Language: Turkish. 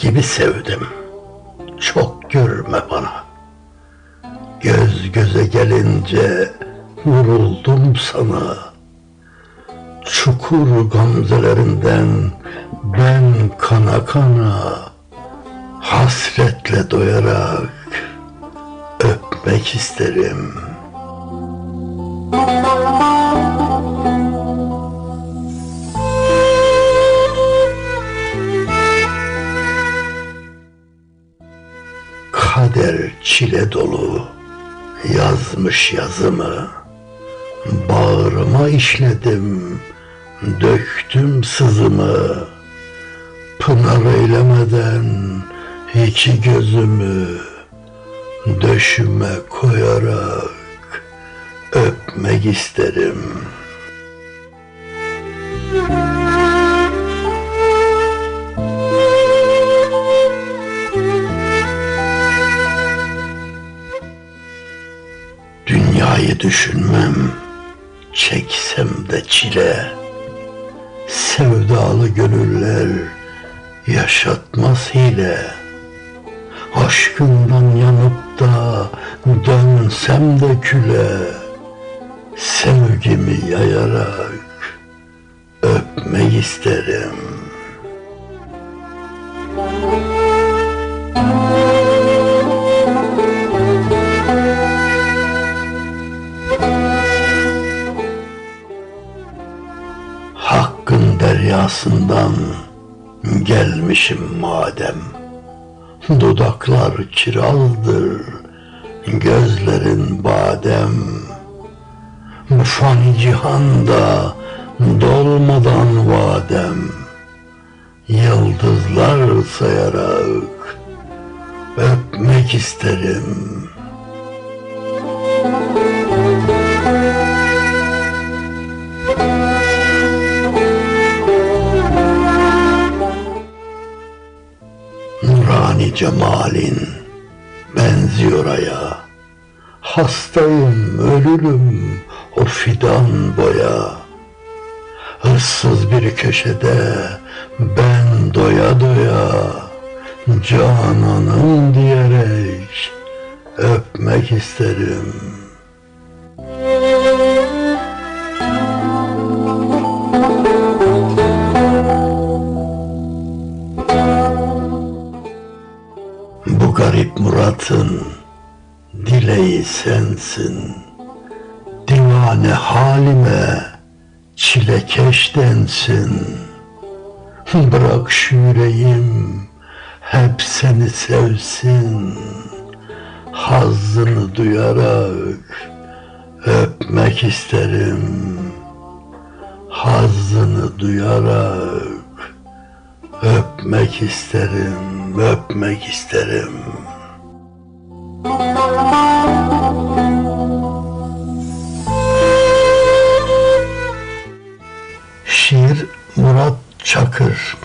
gibi sevdim. Çok görme bana. Göz göze gelince vuruldum sana. Çukur gamzelerinden ben kana kana hasretle doyarak öpmek isterim. Kader çile dolu yazmış yazımı. Bağrıma işledim döktüm sızımı. Pınar eylemeden iki gözümü Döşüme koyarak öpmek isterim Dünyayı düşünmem. Çeksem de çile. Sevdalı gönüller Yaşatmaz hile. Aşkından yanıp da Dönsem de küle. Sevgimi yayarak Öpmek isterim deryasından gelmişim madem. Dudaklar kiraldır, gözlerin badem. Bu fani cihanda dolmadan vadem. Yıldızlar sayarak öpmek isterim Nurani cemalin benziyor aya. Hastayım, ölürüm o fidan boya. Issız bir köşede ben doya doya Cananım diyerek öpmek isterim garip Murat'ın dileği sensin. Divane halime çilekeş densin. Bırak şu yüreğim hep seni sevsin. Hazzını duyarak öpmek isterim. Hazzını duyarak öpmek isterim, öpmek isterim. Şiir Murat Çakır